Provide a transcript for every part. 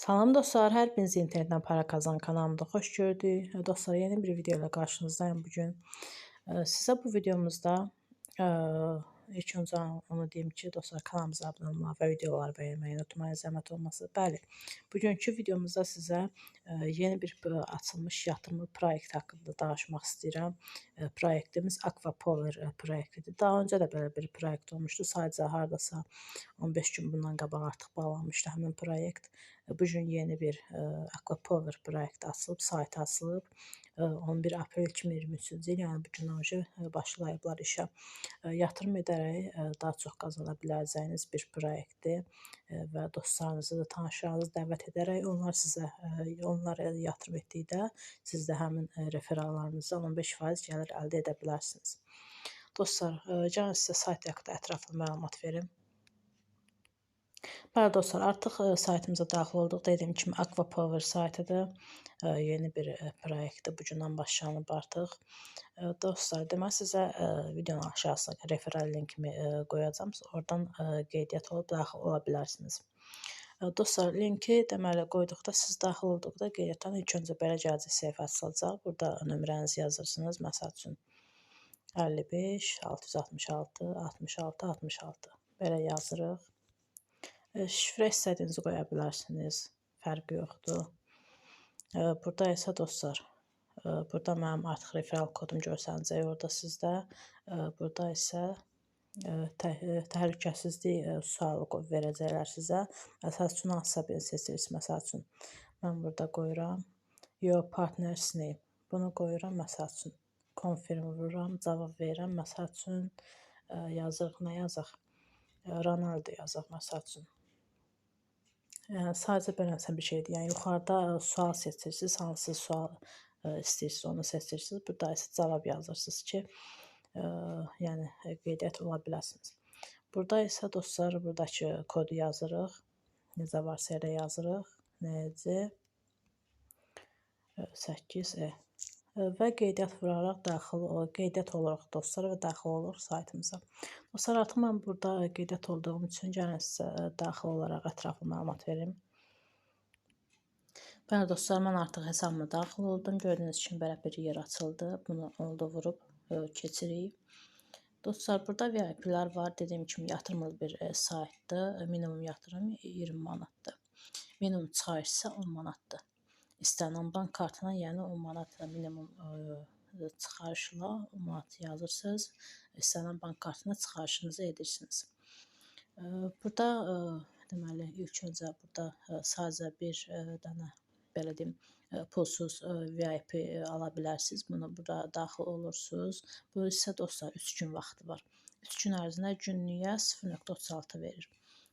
Salam dostlar, hər birinizi internetdən para qazan kanalımda xoş gördük. Dostlar, yeni bir video ilə qarşınızdayım bu. Sizə bu videomuzda İlk öncə onu deyim ki, dostlar kanalımıza abunə olmağı və videoları bəyənməyi unutmayın, zəhmət olmasa. Bəli, bugünkü videomuzda sizə e, yeni bir e, açılmış yatırımlı proyekt haqqında danışmaq istəyirəm. E, proyektimiz Aquapower proyektidir. Daha öncə də belə bir proyekt olmuşdu. Sadəcə hardasa 15 gün bundan qabaq artıq bağlanmışdı həmin proyekt. Bu gün yeni bir Aquapower proyekti açılıb, sayt açılıb. 11 aprel 2023-cü il, yəni bu gündən başlayıblar işə. Yatırım edərək daha çox qazana biləcəyiniz bir proyektdir və dostlarınızı da, tanışlarınızı dəvət edərək onlar sizə onlar yatırım etdikdə siz də həmin referallarınızdan 15% gəlir əldə edə bilərsiniz. Dostlar, gəlin sizə sayt haqqında ətraflı məlumat verim. Bəli dostlar, artıq ə, saytımıza daxil olduq. Dediyim kimi Aquapower saytıdır. Ə, yeni bir ə, proyektdir. Bu gündən başlanıb artıq. Dostlar, deməli sizə videonun aşağısına referral linkimi qoyacağam. Oradan qeydiyyat olub daxil ola bilərsiniz. Dostlar, linki deməli qoyduqda siz daxil olduqda qeydiyyatdan ilk öncə belə gələcək səhifə açılacaq. Burada nömrənizi yazırsınız. Məsəl üçün 55 666 66 66 belə yazırıq. Şifrə istədiyinizi qoya bilərsiniz. Fərqi yoxdur. Burada isə dostlar, burada mənim artıq referal kodum görsənəcək orada sizdə. Burada isə təhlükəsizlik sualı verəcəklər sizə. Məsəl üçün hansısa birini seçirsiniz. Məsəl üçün mən burada qoyuram your partner's name. Bunu qoyuram məsəl üçün. Confirm vururam, cavab verirəm. Məsəl üçün yazırıq, nə yazaq? Ronaldo yazaq məsəl üçün. Yəni sadəcə beləsə bir şeydir. Yəni yuxarıda sual seçirsiniz, hansı sual ə, istəyirsiniz, onu seçirsiniz. Burada isə cavab yazırsınız ki, ə, yəni qeydiyyat ola biləsiniz. Burada isə dostlar, buradakı kodu yazırıq. Necə varsa elə yazırıq. NC 8E və qeydiyyat vuraraq daxil qeydiyyat oluruq dostlar və daxil oluruq saytımıza. Dostlar, artıq mən burada qeydiyyat olduğum üçün gəlin sizə daxil olaraq ətraflı məlumat verim. Bəli dostlar, mən artıq hesabıma daxil oldum. Gördüyünüz kimi belə bir yer açıldı. Bunu oldu vurub keçirik. Dostlar, burada VIP-lər var. Dediyim kimi yatırımlı bir saytdır. Minimum yatırım 20 manatdır. Minimum çıxarış isə 10 manatdır istənilən bank kartına, yəni 10 manat minimum ə, e, çıxarışla 10 manat yazırsınız. İstənilən bank kartına çıxarışınızı edirsiniz. Ə, e, burada ə, e, deməli ilk öncə burada ə, sadəcə bir ə, dənə belə deyim pulsuz VIP ala bilərsiniz. Bunu bura daxil olursunuz. Bu isə dostlar 3 gün vaxtı var. 3 gün ərzində günlüyə 0.36 verir.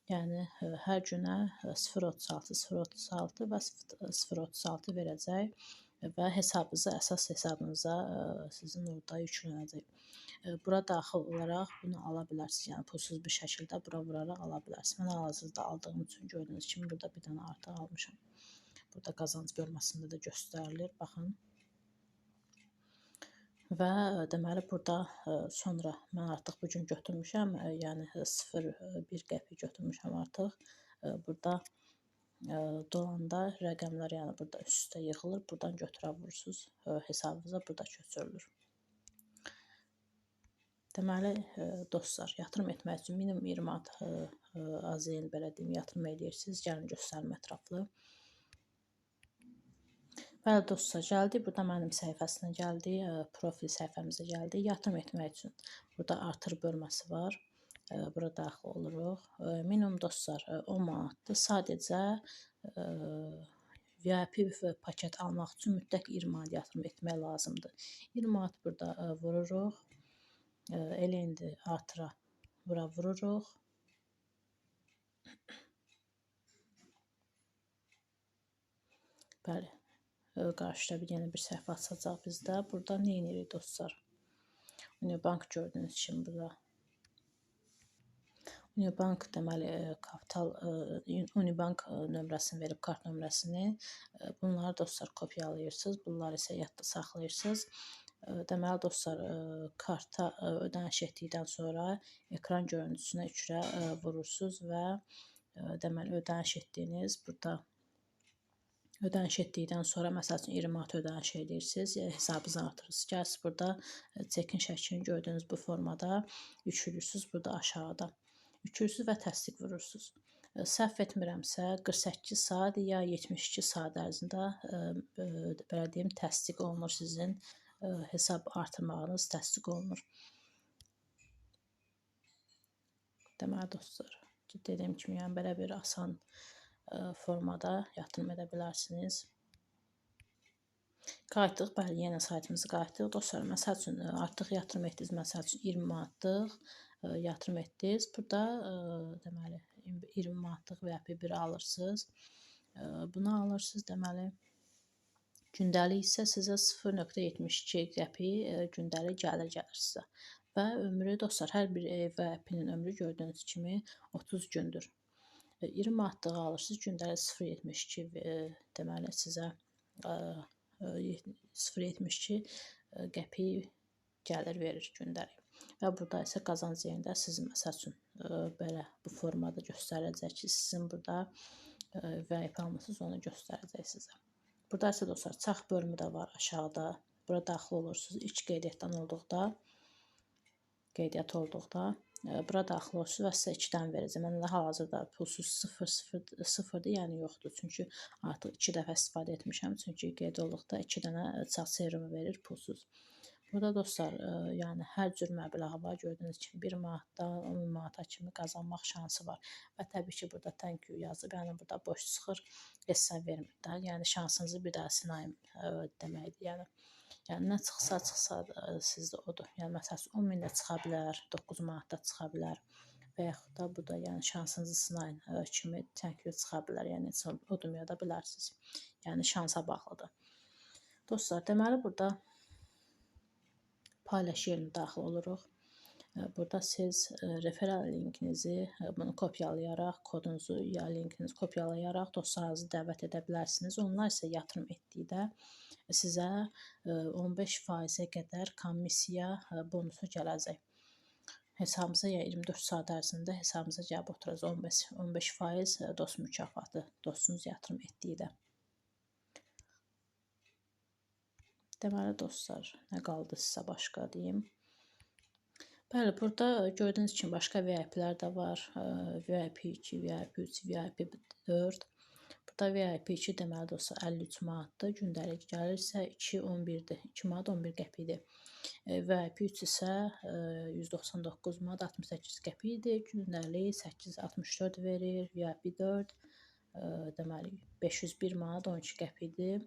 Yəni hər günə 0.36, 0.36 və 0.36 verəcək və hesabınıza, əsas hesabınıza sizin orada yüklənəcək. Bura daxil olaraq bunu ala bilərsiniz. Yəni pulsuz bir şəkildə bura vuraraq ala bilərsiniz. Mən hal-hazırda aldığım üçün gördüyünüz kimi burada bir dənə artıq almışam. Burada qazanc bölməsində də göstərilir. Baxın. Və deməli burada sonra mən artıq bu gün götürmüşəm, yəni 0.1 qəpik götürmüşəm artıq. Burada dolanda rəqəmlər yəni burada üst-üstə yığılır. Buradan götürə vurursunuz, hesabınıza burada köçürülür. Deməli, dostlar, yatırım etmək üçün minimum 20 manat AZN belə deyim, yatırım edirsiniz. Gəlin göstərim ətraflı. Bəli dostlar, gəldik. Burada mənim səhifəsinə gəldik, profil səhifəmizə gəldik. Yatırım etmək üçün burada artır bölməsi var. Bura daxil oluruq. Minimum dostlar 10 manatdır. Sadəcə VIP paket almaq üçün mütləq 20 manat yatırım etmək lazımdır. 20 manat burada vururuq. Elə indi artıra bura vururuq. Bəli. Qarşıda bir yenə bir səhifə açacaq bizdə. Burada nə edirik dostlar? Unibank gördüyünüz kimi burada. Unibank deməli kapital Unibank nömrəsini verib kart nömrəsini. Bunları dostlar kopyalayırsınız. Bunları isə yadda saxlayırsınız. Deməli dostlar, karta ödəniş etdikdən sonra ekran görüntüsünə üçrə vurursunuz və deməli ödəniş etdiyiniz burada ödəniş etdikdən sonra məsəl üçün 20 manat ödəniş edirsiniz, e, hesabınızı artırırsınız. Gəlsiz burada e, çekin şəklini gördüyünüz bu formada yüklürsüz burada aşağıda. Yüklürsüz və təsdiq vurursunuz. E, səhv etmirəmsə 48 saat ya 72 saat ərzində belə deyim təsdiq olunur sizin hesab artırmağınız təsdiq olunur. Deməli dostlar, dediyim kimi, yəni belə bir asan formada yatırım edə bilərsiniz. Qayıtdıq, bəli, yenə saytımıza qayıtdıq. Dostlar, məsəl üçün artıq yatırım etdiniz, məsəl üçün 20 manatlıq yatırım etdiniz. Burada deməli 20 manatlıq VP 1 alırsınız. Bunu alırsınız, deməli gündəlik isə sizə 0.72 qəpik gündəlik gəlir gəlir sizə. Və ömrü dostlar, hər bir VP-nin ömrü gördüyünüz kimi 30 gündür. 20 manatlığı alırsınız, gündəlik 0.72 e, deməli sizə 0.72 e, e, qəpik gəlir verir gündəlik. Və burada isə qazanc yerində sizin məsəl üçün belə bu formada göstərəcək ki, sizin burada vəip almısınız, onu göstərəcək sizə. Burada isə dostlar, çax bölümü də var aşağıda. Bura daxil olursunuz. İlk qeydiyyatdan olduqda, qeydiyyat olduqda bura daxil olursunuz və sizə 2-dən verəcəm. Mən hal-hazırda pulsuz 0 0 0-dır, yəni yoxdur. Çünki artıq 2 dəfə istifadə etmişəm. Çünki qeyd olduqda 2 dənə çarx server verir pulsuz. Burada dostlar, ə, yəni hər cür məbləğ var. Gördüyünüz kimi 1 manatdan 10 manata kimi qazanmaq şansı var. Və təbii ki, burada thank you yazıb, yəni burada boş çıxır, heç sən vermir də. Yəni şansınızı bir daha sınayım deməkdir. Yəni Yəni nə çıxsa çıxsa e, sizdə odur. Yəni məsələn 10 min də çıxa bilər, 9 manat da çıxa bilər və yaxud da bu da yəni şansınızı sınayın ə, e, kimi tənkli çıxa bilər. Yəni udmaya da bilərsiniz. Yəni şansa bağlıdır. Dostlar, deməli burada paylaş yerinə daxil oluruq. Burada siz referal linkinizi bunu kopyalayaraq, kodunuzu ya linkinizi kopyalayaraq dostlarınızı dəvət edə bilərsiniz. Onlar isə yatırım etdikdə sizə 15%-ə qədər komissiya bonusu gələcək. Hesabımıza ya 24 saat ərzində hesabımıza gəlib oturacaq 15 15% dost mükafatı dostunuz yatırım etdikdə. Deməli dostlar, nə qaldı sizə başqa deyim? Bəli, burada gördüyünüz kimi başqa VIP-lər də var. VIP 2, VIP 3, VIP 4. Burada VIP2 deməli dostlar 53 manatdır. Gündəlik gəlirsə 2.11-dir. 2 manat 11 qəpikdir. E, VIP3 isə 199 manat 68 qəpikdir. Gündəlik 864 verir. VIP4 deməli 501 manat 12 qəpikdir.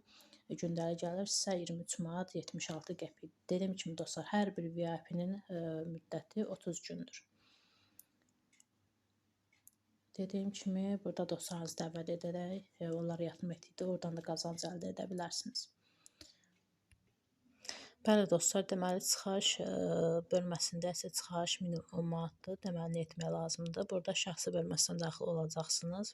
E, gündəlik gəlirsə 23 manat 76 qəpik. Dediyim kimi dostlar, hər bir VIP-nin müddəti 30 gündür. Dediyim kimi, burada dostlarınızı dəvət edərək, e, onlara yatırım etdikdə oradan da qazanc əldə edə bilərsiniz. Bəli dostlar, deməli çıxarış ə, e, bölməsində isə çıxarış minimum 10 manatdır. Deməli nə etmək lazımdır? Burada şəxsi bölməsinə daxil olacaqsınız.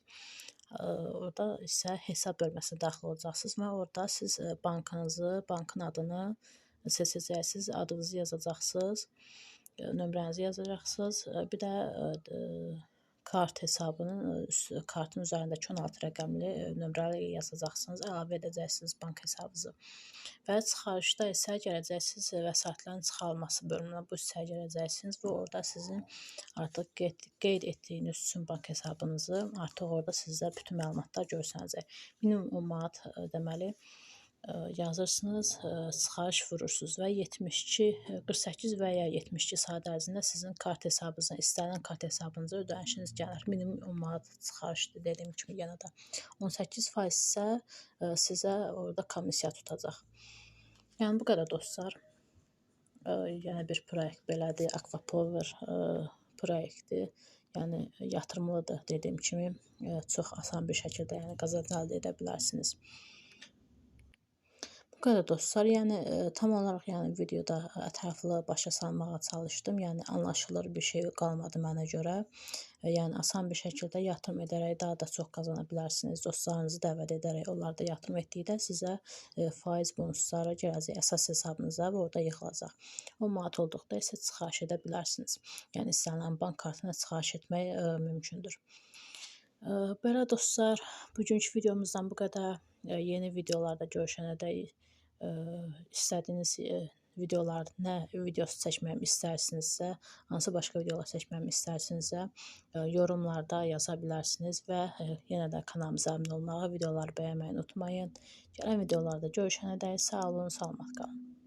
Orada isə hesab bölməsinə daxil olacaqsınız və orada siz bankınızı, bankın adını seçəcəksiniz, adınızı yazacaqsınız, nömrənizi yazacaqsınız. Bir də kart hesabının kartın üzərindəki 16 rəqəmli nömrəli yazacaqsınız, əlavə edəcəksiniz bank hesabınızı. Və çıxarışda isə gələcəksiniz vəsaitlərin çıxarılması bölümünə bu hissəyə gələcəksiniz və orada sizin artıq qeyd, qeyd etdiyiniz üçün bank hesabınızı artıq orada sizə bütün məlumatlar göstərəcək. Minimum 10 manat deməli yazırsınız, çıxarış vurursunuz və 72, 48 və ya 72 saat ərzində sizin kart hesabınıza, istənilən kart hesabınıza ödənişiniz gəlir. Minimum 10 manat çıxarışdır dediyim kimi yenə də. 18% isə sizə orada komissiya tutacaq. Yəni bu qədər dostlar. Yəni bir proyekt belədir, Aquapower proyekti. Yəni yatırımlıdır dediyim kimi, çox asan bir şəkildə yəni qazanc əldə edə bilərsiniz. Bu qədər dostlar, yəni e, tam olaraq yəni videoda ətraflı başa salmağa çalışdım. Yəni anlaşılır bir şey qalmadı mənə görə. E, yəni asan bir şəkildə yatırım edərək daha da çox qazana bilərsiniz. Dostlarınızı dəvət edərək onlar da yatırım etdikdə sizə e, faiz bonusları gələcək əsas hesabınıza və orada yığılacaq. 10 manat olduqda isə çıxarış edə bilərsiniz. Yəni istənilən bank kartına çıxarış etmək mümkündür. Belə dostlar, bugünkü videomuzdan bu qədər. Yeni videolarda görüşənədək ə, istədiyiniz videolar nə videosu çəkməyimi istərsinizsə, hansı başqa videolar çəkməyimi istərsinizsə, yorumlarda yaza bilərsiniz və yenə də kanalımıza abunə olmağı, videoları bəyənməyi unutmayın. Gələn videolarda görüşənədək sağ olun, salamat qalın.